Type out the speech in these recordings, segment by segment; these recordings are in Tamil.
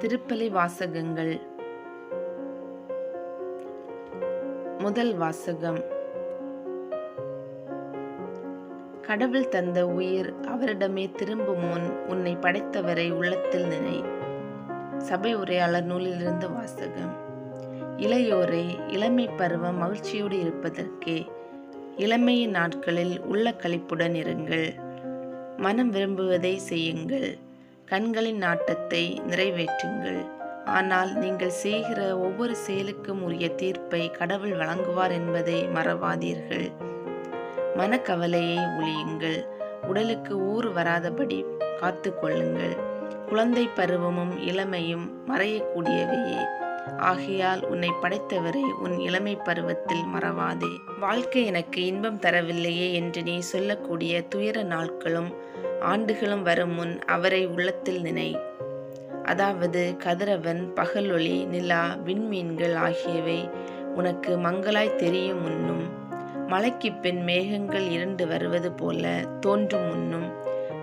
திருப்பலி வாசகங்கள். முதல் வாசகம். கடவுள் தந்த உயிர் அவரிடமே திரும்பும் முன் உன்னை படைத்தவரை உள்ளத்தில் நினை. சபை உரையாளர் நூலிலிருந்து வாசகம். இளையோரை இளமை பருவம் மகிழ்ச்சியோடு இருப்பதற்கே இளமையின் நாட்களில் உள்ள கழிப்புடன் இருங்கள். மனம் விரும்புவதை செய்யுங்கள். கண்களின் நாட்டத்தை நிறைவேற்றுங்கள். ஆனால் நீங்கள் செய்கிற ஒவ்வொரு செயலுக்கும் உரிய தீர்ப்பை கடவுள் வழங்குவார் என்பதை மறவாதீர்கள். மனக்கவலையை ஒழியுங்கள். உடலுக்கு ஊறு வராதபடி காத்து கொள்ளுங்கள் குழந்தை பருவமும் இளமையும் மறையக்கூடியவையே. ஆகையால் உன்னை படைத்தவரை உன் இளமை பருவத்தில் மறவாதே. வாழ்க்கை எனக்கு இன்பம் தரவில்லையே என்று நீ சொல்லக்கூடிய துயர நாட்களும் ஆண்டுகளும் வரும் முன் அவரை உள்ளத்தில் நினை. அதாவது கதிரவன் பகலொளி நிலா விண்மீன்கள் ஆகியவை உனக்கு மங்களாய் தெரியும் முன்னும் மலைக்கு பின் மேகங்கள் இரண்டு வருவது போல தோன்றும் முன்னும்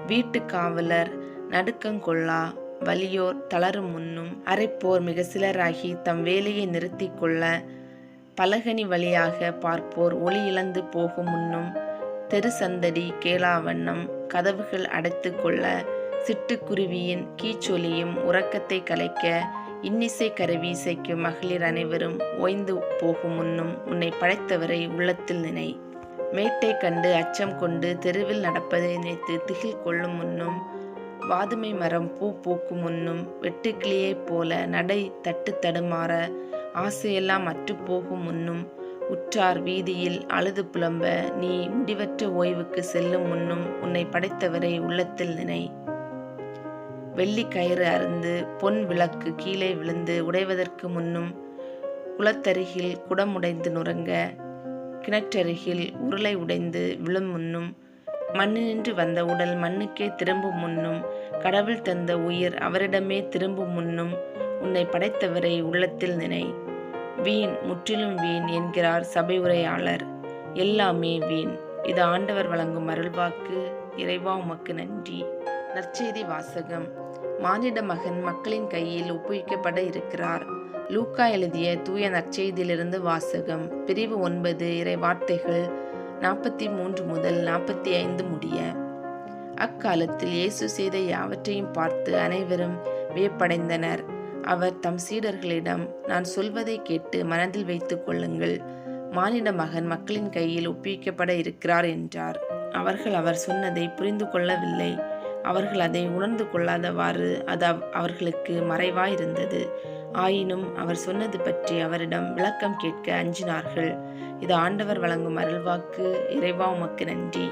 வீட்டு காவலர் நடுக்கங்கொள்ளா வலியோர் தளரும் முன்னும் அரைப்போர் மிக சிலராகி தம் வேலையை நிறுத்தி கொள்ள பலகனி வழியாக பார்ப்போர் ஒளி இழந்து போகும் முன்னும் தெரு சந்தடி கேளாவண்ணம் கதவுகள் அடைத்து கொள்ள சிட்டுக்குருவியின் கீச்சொலியும் உறக்கத்தை கலைக்க இன்னிசை கருவி இசைக்கும் மகளிர் அனைவரும் ஓய்ந்து போகும் முன்னும் உன்னை படைத்தவரை உள்ளத்தில் நினை. மேட்டை கண்டு அச்சம் கொண்டு தெருவில் நடப்பதை நினைத்து திகில் கொள்ளும் முன்னும் வாதுமை மரம் பூ பூக்கும் முன்னும் வெட்டுக்கிளியைப் போல நடை தட்டு தடுமாற ஆசையெல்லாம் அற்றுப்போகும் முன்னும் உற்றார் வீதியில் அழுது புலம்ப நீ முடிவற்ற ஓய்வுக்கு செல்லும் முன்னும் உன்னை படைத்தவரை உள்ளத்தில் நினை. வெள்ளி கயிறு அருந்து பொன் விளக்கு கீழே விழுந்து உடைவதற்கு முன்னும் குளத்தருகில் குடமுடைந்து நுறங்க கிணற்றருகில் உருளை உடைந்து விழும் முன்னும் மண்ணினின்று வந்த உடல் மண்ணுக்கே திரும்பும் முன்னும் கடவுள் தந்த உயிர் அவரிடமே திரும்பும் முன்னும் உன்னை படைத்தவரை உள்ளத்தில் நினை. வீண் முற்றிலும் வீண் என்கிறார் சபை உரையாளர். எல்லாமே வீண். இது ஆண்டவர் வழங்கும் அருள்வாக்கு. இறைவா உமக்கு நன்றி. நற்செய்தி வாசகம். மானிட மகன் மக்களின் கையில் ஒப்புவிக்கப்பட இருக்கிறார். லூக்கா எழுதிய தூய நற்செய்தியிலிருந்து வாசகம். பிரிவு ஒன்பது இறை வார்த்தைகள் நாற்பத்தி மூன்று முதல் நாற்பத்தி ஐந்து முடிய. அக்காலத்தில் இயேசு செய்த யாவற்றையும் பார்த்து அனைவரும் வியப்படைந்தனர். அவர் தம் சீடர்களிடம் நான் சொல்வதை கேட்டு மனதில் வைத்துக் கொள்ளுங்கள். மானிட மகன் மக்களின் கையில் ஒப்புவிக்கப்பட இருக்கிறார் என்றார். அவர்கள் அவர் சொன்னதை புரிந்து கொள்ளவில்லை. அவர்கள் அதை உணர்ந்து கொள்ளாதவாறு அது அவர்களுக்கு மறைவாயிருந்தது. ஆயினும் அவர் சொன்னது பற்றி அவரிடம் விளக்கம் கேட்க அஞ்சினார்கள். இது ஆண்டவர் வழங்கும் அருள்வாக்கு இறைவா உமக்கு நன்றி.